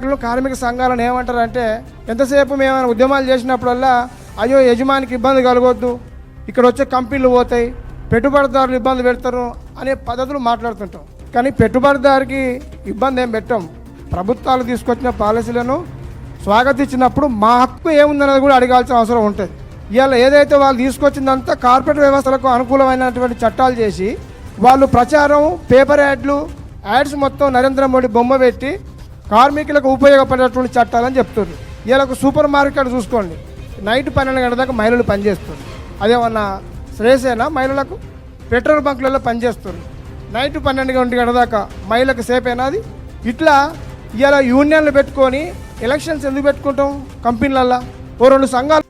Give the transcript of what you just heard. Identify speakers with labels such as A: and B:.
A: కార్మిక సంఘాలను ఏమంటారంటే ఎంతసేపు మేము ఉద్యమాలు చేసినప్పుడల్లా అయ్యో యజమానికి ఇబ్బంది కలగొద్దు ఇక్కడ వచ్చే కంపెనీలు పోతాయి పెట్టుబడిదారులు ఇబ్బంది పెడతారు అనే పద్ధతులు మాట్లాడుతుంటాం. కానీ పెట్టుబడిదారికి ఇబ్బంది ఏం పెట్టాం. ప్రభుత్వాలు తీసుకొచ్చిన పాలసీలను స్వాగతించినప్పుడు మా హక్కు ఏముందనేది కూడా అడగాల్సిన అవసరం ఉంటుంది. ఇవాళ ఏదైతే వాళ్ళు తీసుకొచ్చిందంతా కార్పొరేట్ వ్యవస్థలకు అనుకూలమైనటువంటి చట్టాలు చేసి వాళ్ళు ప్రచారం పేపర్ యాడ్లు యాడ్స్ మొత్తం నరేంద్ర మోడీ బొమ్మ పెట్టి కార్మికులకు ఉపయోగపడేటువంటి చట్టాలని చెప్తుంది. వీళ్ళకు సూపర్ మార్కెట్ చూసుకోండి. నైట్ పన్నెండు గంటల దాకా మహిళలు పనిచేస్తుంది అదేమన్నా శ్రేయసేనా మహిళలకు? పెట్రోల్ బంకులలో పనిచేస్తుంది నైట్ పన్నెండు గంటల గంట దాకా మహిళలకు సేపేనా అది? ఇట్లా ఇలా యూనియన్లు పెట్టుకొని ఎలక్షన్స్ ఎందుకు పెట్టుకుంటాం కంపెనీలల్లో? ఓ రెండు సంఘాలు